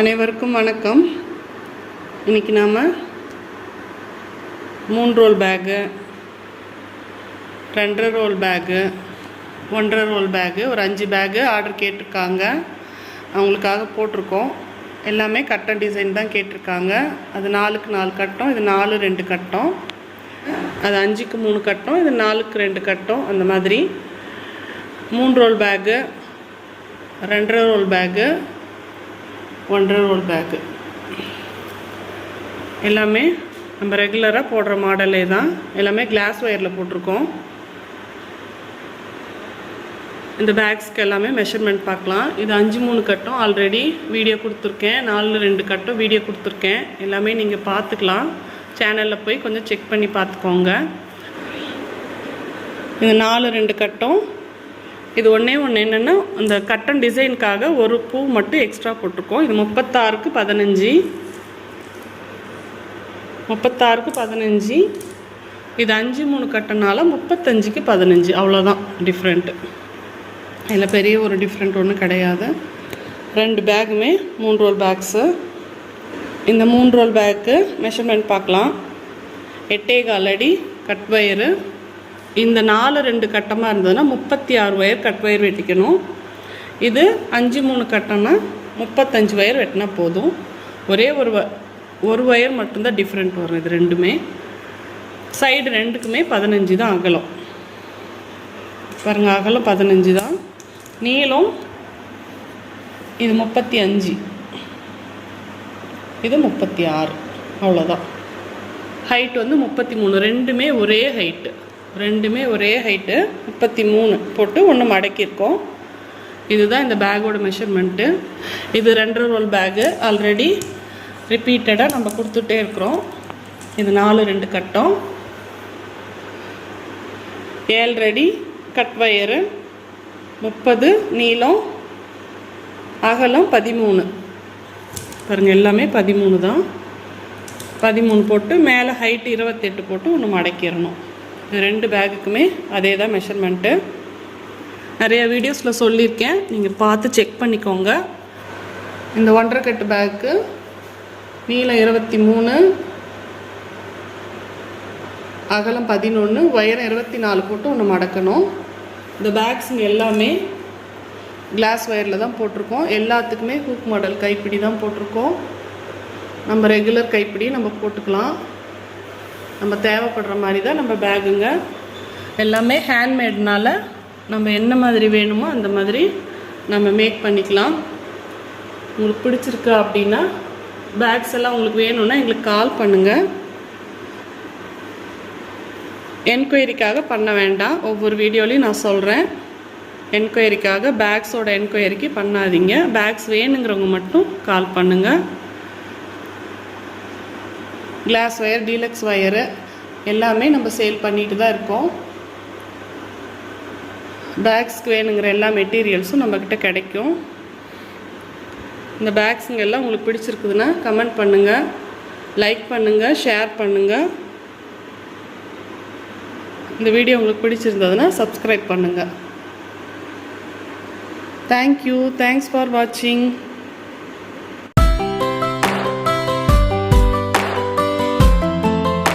அனைவருக்கும் வணக்கம். இன்னைக்கு நாம் மூணு ரோல் பேகு ரெண்டரை ரோல் பேகு ஒன்றரை ரோல் பேகு ஒரு அஞ்சு பேகு ஆர்டர் கேட்டிருக்காங்க. அவங்களுக்காக போட்டிருக்கோம். எல்லாமே கட்டம் டிசைன் தான் கேட்டிருக்காங்க. அது நாலுக்கு நாலு கட்டம் இது நாலு ரெண்டு கட்டம். அது அஞ்சுக்கு மூணு கட்டம் இது நாலுக்கு ரெண்டு கட்டம். அந்த மாதிரி மூணு ரோல் பேகு ரெண்டரை ரோல் பேகு ஒன்றரை ரோல் பேக்கு எல்லாமே நம்ம ரெகுலராக போடுற மாடலே தான். எல்லாமே கிளாஸ் ஒயரில் போட்டிருக்கோம். இந்த பேக்ஸ்க்கு எல்லாமே மெஷர்மெண்ட் பார்க்கலாம். இது அஞ்சு மூணு கட்டம் ஆல்ரெடி வீடியோ கொடுத்துருக்கேன். நாலு ரெண்டு கட்டம் வீடியோ கொடுத்துருக்கேன். எல்லாமே நீங்கள் பார்த்துக்கலாம். சேனலில் போய் கொஞ்சம் செக் பண்ணி பார்த்துக்கோங்க. இது நாலு ரெண்டு கட்டம். இது ஒன்றே ஒன்று என்னென்னா அந்த கட்டன் டிசைனுக்காக ஒரு பூ மட்டும் எக்ஸ்ட்ரா போட்டிருக்கோம். இது முப்பத்தாறுக்கு பதினஞ்சு. முப்பத்தாறுக்கு பதினஞ்சு. இது அஞ்சு மூணு கட்டனால முப்பத்தஞ்சுக்கு பதினஞ்சு. அவ்வளோதான் டிஃப்ரெண்ட்டு இதில் பெரிய ஒரு டிஃப்ரெண்ட் ஒன்றும் கிடையாது. ரெண்டு பேக்குமே மூணு ரோல் பேக்ஸு இந்த மூணு ரோல் பேக்கு மெஷர்மெண்ட் பார்க்கலாம். எட்டே கால் அடி கட் வயரு இந்த நாலு ரெண்டு கட்டமாக இருந்ததுன்னா முப்பத்தி ஆறு ஒயர் கட் ஒயர் வெட்டிக்கணும். இது அஞ்சு மூணு கட்டம்னா முப்பத்தஞ்சு ஒயர் வெட்டினா போதும். ஒரே ஒரு வ ஒரு ஒயர் மட்டும்தான் டிஃப்ரெண்ட் வரும். இது ரெண்டுமே. சைடு ரெண்டுக்குமே பதினஞ்சு தான் அகலம். பாருங்கள் அகலம் பதினஞ்சு தான். நீளம் இது முப்பத்தி அஞ்சு இது முப்பத்தி ஆறு அவ்வளோதான் ஹைட் வந்து முப்பத்தி மூணு ரெண்டுமே ஒரே ஹைட்டு ரெண்டுமே ஒரே ஹைட்டு முப்பத்தி மூணு போட்டு ஒன்று மடக்கியிருக்கோம். இதுதான் இந்த பேக்கோட மெஷர்மெண்ட்டு இது ரெண்டரை ரோல் பேக்கு ஆல்ரெடி ரிப்பீட்டடாக நம்ம கொடுத்துட்டே இருக்கிறோம். இது நாலு ரெண்டு கட்டம். ஏழ்ரெடி கட் வயரு முப்பது நீளம். அகலம் பதிமூணு. பாருங்கள் எல்லாமே பதிமூணு தான். பதிமூணு போட்டு மேலே ஹைட் இருபத்தெட்டு போட்டு ஒன்று மடக்கிடணும். ரெண்டு பேக்குக்குமே அதே தான் மெஷர்மெண்ட்டு நிறைய வீடியோஸில் சொல்லியிருக்கேன். நீங்கள் பார்த்து செக் பண்ணிக்கோங்க. இந்த ஒன்றரை கட்டு பேக்கு நீளம் இருபத்தி மூணு அகலம் பதினொன்று உயரம் இருபத்தி நாலு போட்டு ஒன்று மடக்கணும். இந்த பேக்ஸுங்க எல்லாமே கிளாஸ் ஒயரில் தான் போட்டிருக்கோம். எல்லாத்துக்குமே ஹூக் மாடல் கைப்பிடி தான் போட்டிருக்கோம். நம்ம ரெகுலர் கைப்பிடி நம்ம போட்டுக்கலாம். நம்ம தேவைப்படுற மாதிரி தான் நம்ம பேகுங்க. எல்லாமே ஹேண்ட்மேட்னால நம்ம என்ன மாதிரி வேணுமோ அந்த மாதிரி நம்ம மேக் பண்ணிக்கலாம். உங்களுக்கு பிடிச்சிருக்கா அப்படின்னா பேக்ஸ் எல்லாம் உங்களுக்கு வேணும்னா எங்களுக்கு கால் பண்ணுங்கள் என்கொயரிக்காக பண்ண வேண்டாம். ஒவ்வொரு வீடியோலையும் நான் சொல்கிறேன் என்கொயரிக்காக பேக்ஸோட என்கொயரிக்கு பண்ணாதீங்க. பேக்ஸ் வேணுங்கிறவங்க மட்டும் கால் பண்ணுங்கள் கிளாஸ் ஒயர் டீலக்ஸ் ஒயரு எல்லாமே நம்ம சேல் பண்ணிட்டு தான் இருக்கோம். பேக்ஸ்க்கு வேணுங்கிற எல்லா மெட்டீரியல்ஸும் நம்மக்கிட்ட கிடைக்கும். இந்த பேக்ஸுங்க எல்லாம் உங்களுக்கு பிடிச்சிருக்குதுன்னா கமெண்ட் பண்ணுங்கள் லைக் பண்ணுங்கள் ஷேர் பண்ணுங்கள் இந்த வீடியோ உங்களுக்கு பிடிச்சிருந்ததுன்னா சப்ஸ்கிரைப் பண்ணுங்கள் தேங்க்யூ தேங்க்ஸ் ஃபார் வாட்சிங்